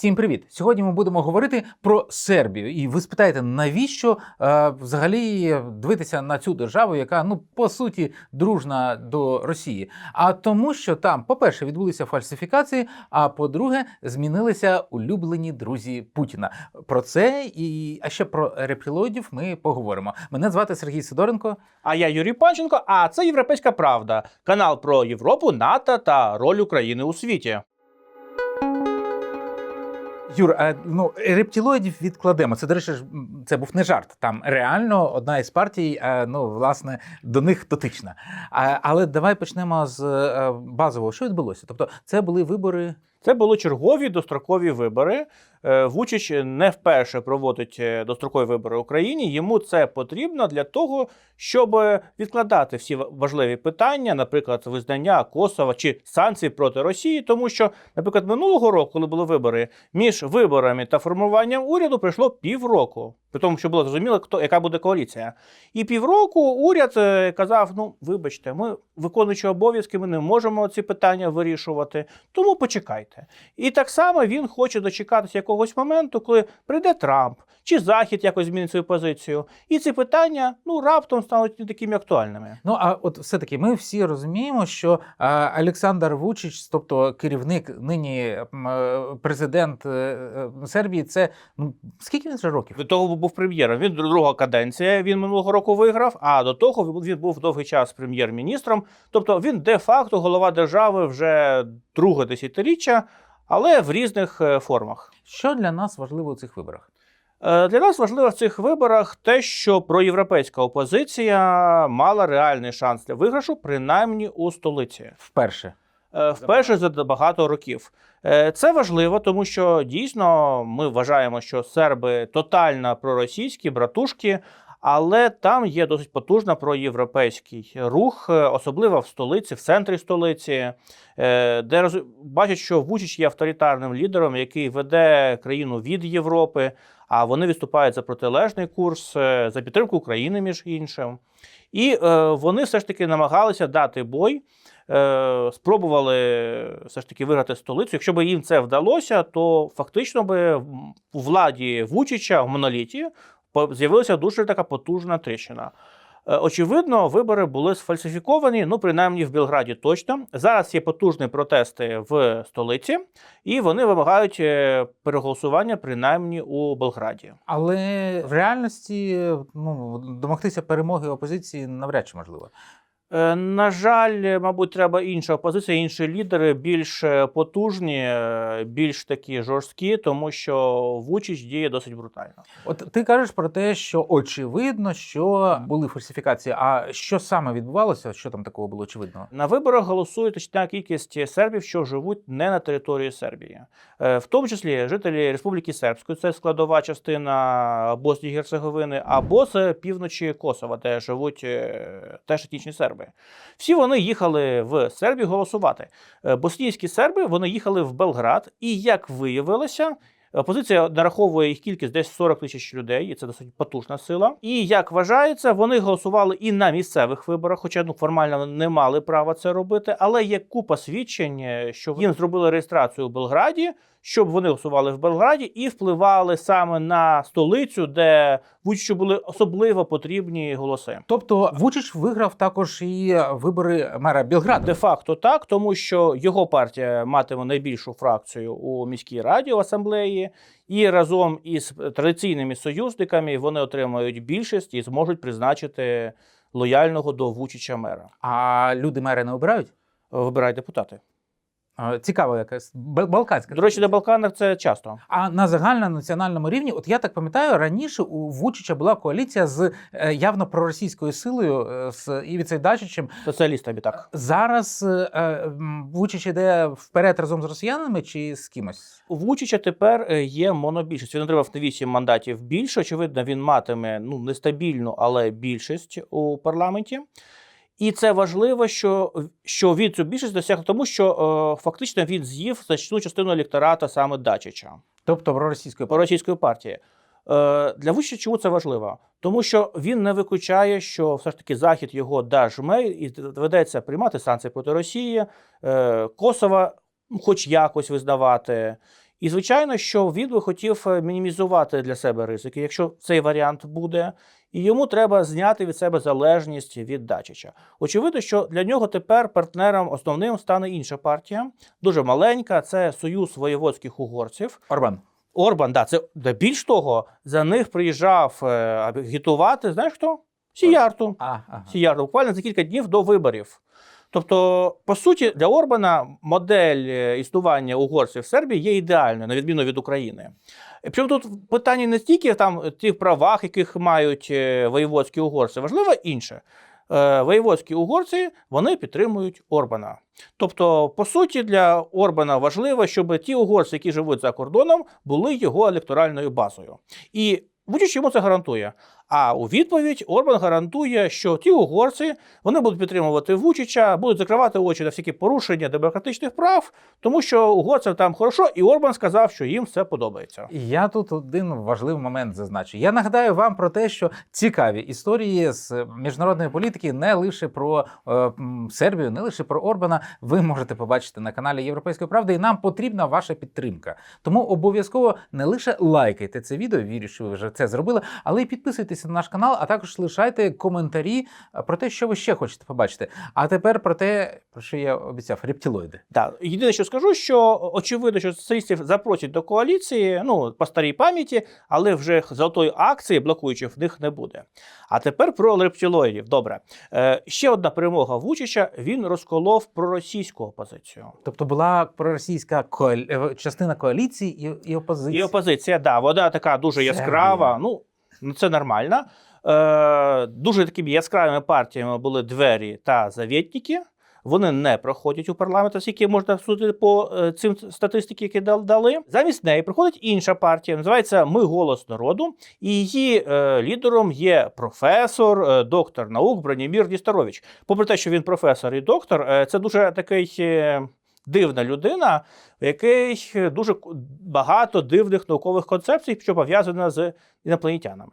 Всім привіт! Сьогодні ми будемо говорити про Сербію. І ви спитаєте, навіщо е, взагалі дивитися на цю державу, яка ну по суті дружна до Росії? А тому, що там, по-перше, відбулися фальсифікації, а по-друге, змінилися улюблені друзі Путіна. Про це і а ще про рептилоїдів ми поговоримо. Мене звати Сергій Сидоренко. А я Юрій Панченко, а це Європейська Правда, канал про Європу, НАТО та роль України у світі. Юр, а, ну рептилоїдів відкладемо. Це, до речі, це був не жарт. Там реально одна із партій, а, ну власне, до них дотична. А, але давай почнемо з е, базового. Що відбулося? Тобто, це були вибори. Це були чергові дострокові вибори. Е, Вучич не вперше проводить е, дострокові вибори в Україні. Йому це потрібно для того, щоб відкладати всі важливі питання, наприклад, визнання Косова чи санкцій проти Росії, тому що, наприклад, минулого року, коли були вибори, між виборами та формуванням уряду пройшло півроку. При тому, що було зрозуміло, хто яка буде коаліція. І півроку уряд е, казав: ну, вибачте, ми виконуючи обов'язки, ми не можемо ці питання вирішувати, тому почекайте. І так само він хоче дочекатися якогось моменту, коли прийде Трамп чи Захід якось змінить свою позицію, і ці питання ну раптом стануть не такими актуальними. Ну а от все-таки ми всі розуміємо, що Олександр Вучич, тобто керівник, нині е, президент е, е, Сербії, це ну скільки він вже років? До того був прем'єром. Він друга каденція. Він минулого року виграв. А до того він був довгий час прем'єр-міністром. Тобто він де-факто голова держави вже друге десятиріччя, але в різних е, формах. Що для нас важливо у цих виборах? Е, Для нас важливо в цих виборах те, що проєвропейська опозиція мала реальний шанс для виграшу, принаймні у столиці. Вперше. Е, Вперше за багато років. Це важливо, тому що дійсно ми вважаємо, що серби тотально проросійські, братушки, але там є досить потужна проєвропейський рух, е, особливо в столиці, в центрі столиці, е, де роз- бачать, що Вучич є авторитарним лідером, який веде країну від Європи, а вони виступають за протилежний курс, е, за підтримку України, між іншим. І вони все ж таки намагалися дати бой спробували все ж таки виграти столицю. Якщо б їм це вдалося, то фактично би у владі Вучича в моноліті з'явилася дуже така потужна тріщина. Е, Очевидно, вибори були сфальсифіковані, ну принаймні в Білграді точно. Зараз є потужні протести в столиці, і вони вимагають е, переголосування принаймні у Белграді. Але в реальності ну, домогтися перемоги опозиції навряд чи можливо. Е, На жаль, мабуть, треба інша опозиція, інші лідери більш е, потужні, е, більш такі жорсткі, тому що Вучич діє досить брутально. От ти кажеш про те, що очевидно, що були фальсифікації. А що саме відбувалося? Що там такого було очевидного? На виборах голосує точна кількість сербів, що живуть не на території Сербії, в тому числі жителі Республіки Сербської, це складова частина Боснії і Герцеговини, або з півночі Косова, де живуть теж етнічні серби. Всі вони їхали в Сербію голосувати. Е, Боснійські серби вони їхали в Белград, і як виявилося. Опозиція нараховує їх кількість десь 40 тисяч людей, і це досить потужна сила. І як вважається, вони голосували і на місцевих виборах, хоча ну формально не мали права це робити. Але є купа свідчень, е, що їм зробили реєстрацію у Белграді, щоб вони голосували в Белграді і впливали саме на столицю, де Вучичу були особливо потрібні голоси. Тобто Вучич виграв також і вибори мера Білграда. Де-факто так, тому що його партія матиме найбільшу фракцію у міській раді у асамблеї, і разом із традиційними союзниками вони отримають більшість і зможуть призначити лояльного до Вучича мера. А люди мера не обирають? Вибирають депутати. Цікаво, якась балканська. До речі, на Балканах це часто. А на загальнонаціональному рівні, от я так пам'ятаю, раніше у Вучича була коаліція з е, явно проросійською силою е, з Івіцею Дачичем. Соціалістами так. Зараз е, е, Вучич іде вперед разом з росіянами чи з кимось? У Вучича тепер є монобільшість. Він отримав на 8 мандатів більше. Очевидно, він матиме ну нестабільну, але більшість у парламенті. І це важливо, що, що він цю більшість досяг, тому що е, фактично він з'їв значну частину електората саме Дачича Тобто проросійської російської партії. Е, Для Вучича чому це важливо? Тому що він не виключає, що все ж таки Захід його дажме і доведеться приймати санкції проти Росії, е, Косова, ну, хоч якось визнавати. І звичайно, що він би хотів е, мінімізувати для себе ризики, якщо цей варіант буде, і йому треба зняти від себе залежність від Дачича. Очевидно, що для нього тепер партнером основним стане інша партія, дуже маленька. Це Союз воєводських угорців. Орбан. Орбан, да, це да, більш того, за них приїжджав е, агітувати. Знаєш хто? Сіярту. А, ага. Сіярту, буквально за кілька днів до виборів. Тобто, по суті, для Орбана модель е, існування угорців в Сербії є ідеальною, на відміну від України. Причому тут питання не стільки там тих правах, яких мають е, воєводські угорці, важливо інше. Е, Воєводські угорці вони підтримують Орбана. Тобто, по суті, для Орбана важливо, щоб ті угорці, які живуть за кордоном, були його електоральною базою. І Вучич йому це гарантує. А у відповідь Орбан гарантує, що ті угорці вони будуть підтримувати Вучича, будуть закривати очі на всякі порушення демократичних прав, тому що угорцям там хорошо, і Орбан сказав, що їм все подобається. Я тут один важливий момент зазначу. Я нагадаю вам про те, що цікаві історії з міжнародної політики не лише про е, Сербію, не лише про Орбана. Ви можете побачити на каналі Європейської правди, і нам потрібна ваша підтримка. Тому обов'язково не лише лайкайте це відео, вірю, що ви вже це зробили, але й підписуйтесь на наш канал, а також лишайте коментарі е, про те, що ви ще хочете побачити. А тепер про те, про що я обіцяв, рептилоїди. Так, єдине, що скажу, що очевидно, що соціалістів запросять до коаліції, ну по старій пам'яті, але вже золотої акції блокуючих в них не буде. А тепер про рептилоїдів. Добре, е, ще одна перемога Вучича. Він розколов проросійську опозицію. Тобто була проросійська коалі... е, частина коаліції і, і опозиції. І опозиція, да, вона така дуже яскрава. Ну, ну це нормально. Е, дуже такими яскравими партіями були двері та завєтніки. Вони не проходять у парламент, оскільки можна судити по е, цим статистики, які дали. Замість неї приходить інша партія, називається Ми голос народу. І її е, лідером є професор, е, доктор наук Бронімір Дісторович. Попри те, що він професор і доктор, е, це дуже такий. е, Дивна людина, в якій дуже багато дивних наукових концепцій, що пов'язана з інопланетянами.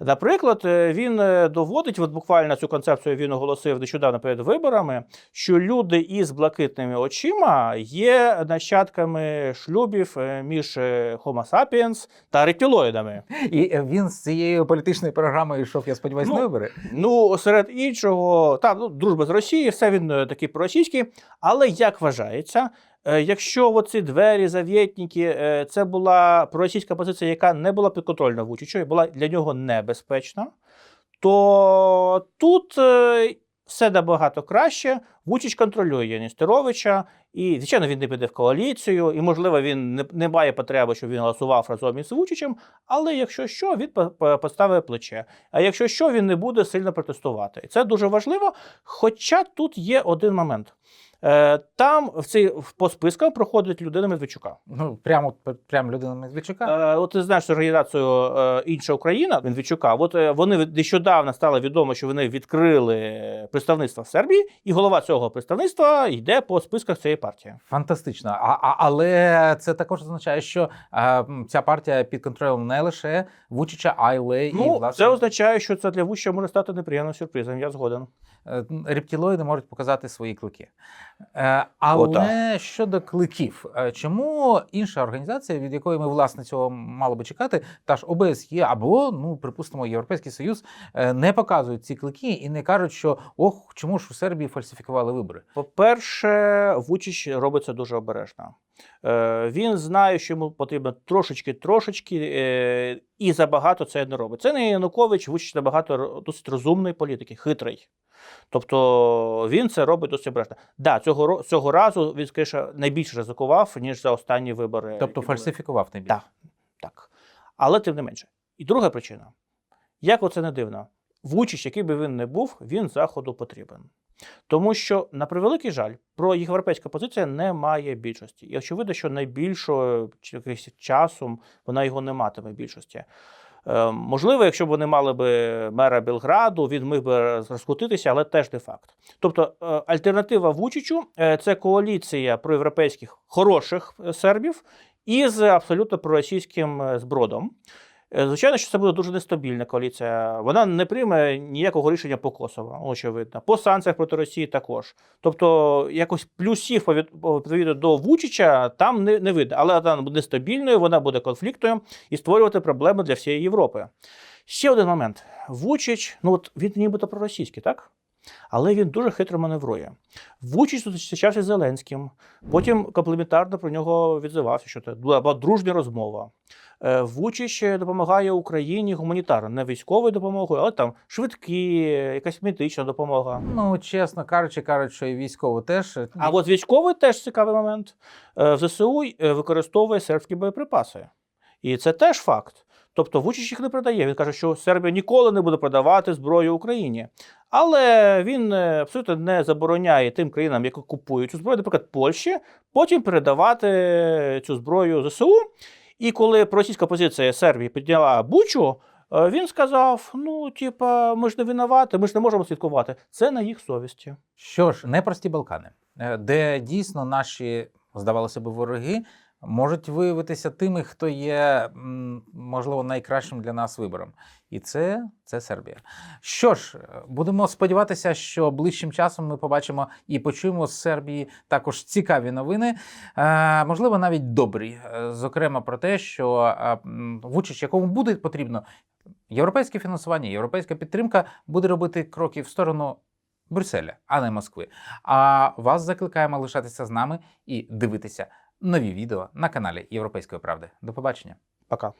Наприклад, е, він е, доводить, от буквально цю концепцію він оголосив нещодавно перед виборами, що люди із блакитними очима є нащадками шлюбів е, між Homo sapiens та рептилоїдами. І він з цією політичною програмою йшов, я сподіваюся, Ну, на вибори. Ну, серед іншого, та ну, дружба з Росією, все він такий проросійський. Але як вважається, якщо оці двері, завєтніки, е, це була проросійська позиція, яка не була підконтрольна Вучичу і була для нього небезпечна, то тут е, все набагато краще. Вучич контролює Нестеровича, і, звичайно, він не піде в коаліцію, і, можливо, він не, не має потреби, щоб він голосував разом із Вучичем, але якщо що, він по- по- поставить плече. А якщо що, він не буде сильно протестувати. І це дуже важливо. Хоча тут є один момент. Е, Там в цей по спискам проходить людина Медведчука. Ну, прямо, прямо людина Медведчука. Е, От ти знаєш організацію е, Інша Україна Медведчука. От е, вони нещодавно стало відомо, що вони відкрили представництво в Сербії, і голова цього представництва йде по списках цієї партії. Фантастично. А, а, але це також означає, що а, м, ця партія під контролем не лише Вучича, але і Ну, власне це означає, що це для Вуща може стати неприємним сюрпризом. Я згоден. Е, рептилоїди можуть показати свої клики. Е, Але Отак. щодо кликів, е, чому інша організація, від якої ми власне цього мали би чекати, та ж ОБСЄ або, ну припустимо, Європейський Союз не показують ці клики і не кажуть, що ох, чому ж у Сербії фальсифікували вибори? По-перше, Вучич робить це дуже обережно. Він знає, що йому потрібно трошечки, трошечки, і забагато це не робить. Це не Янукович, Вучич набагато досить розумний політик, хитрий. Тобто він це робить досить обережно. Да, цього, цього разу він, скоріше, найбільше ризикував, ніж за останні вибори. Тобто фальсифікував найбільше. Так, так. Але тим не менше. І друга причина. Як оце не дивно, Вучич, який би він не був, він заходу потрібен. Тому що, на превеликий жаль, про європейська позиція не має більшості. І очевидно, що найбільшого часом вона його не матиме більшості. Е, можливо, якщо б вони мали би мера Білграду, він міг би розкрутитися, але теж не факт. Тобто е, альтернатива Вучичу е, це коаліція проєвропейських хороших сербів із абсолютно проросійським збродом. Е, Звичайно, що це буде дуже нестабільна коаліція. Вона не прийме ніякого рішення по Косово, очевидно. По санкціях проти Росії також. Тобто, якось плюсів повід- відповідно до Вучича там не, не видно. Але вона буде нестабільною, вона буде конфліктною і створювати проблеми для всієї Європи. Ще один момент. Вучич, ну от він нібито проросійський, так? Але він дуже хитро маневрує. Вучич зустрічався з Зеленським, потім комплементарно про нього відзивався, що це була дружня розмова. Е, Вучич допомагає Україні гуманітарно, не військовою допомогою, але там швидкі, якась медична допомога. Ну, чесно кажучи, кажуть, що і військово теж. А от військовий теж цікавий момент. Е, В ЗСУ е, використовує сербські боєприпаси. І це теж факт. Тобто Вучич їх не продає. Він каже, що Сербія ніколи не буде продавати зброю Україні. Але він е, абсолютно не забороняє тим країнам, які купують цю зброю, наприклад, Польщі, потім передавати цю зброю ЗСУ. І коли російська позиція Сербії підняла Бучу, е, він сказав: ну, типа, ми ж не винувати, ми ж не можемо слідкувати. Це на їх совісті. Що ж, непрості Балкани, е, де дійсно наші, здавалося б, вороги можуть виявитися тими, хто є, можливо, найкращим для нас вибором. І це, це Сербія. Що ж, е, будемо сподіватися, що ближчим часом ми побачимо і почуємо з Сербії також цікаві новини, е, можливо, навіть добрі. Е, Зокрема, про те, що Вучич, якому буде потрібно європейське фінансування, європейська підтримка, буде робити кроки в сторону Брюсселя, а не Москви. А вас закликаємо лишатися з нами і дивитися нові відео на каналі Європейської правди. До побачення. Пока.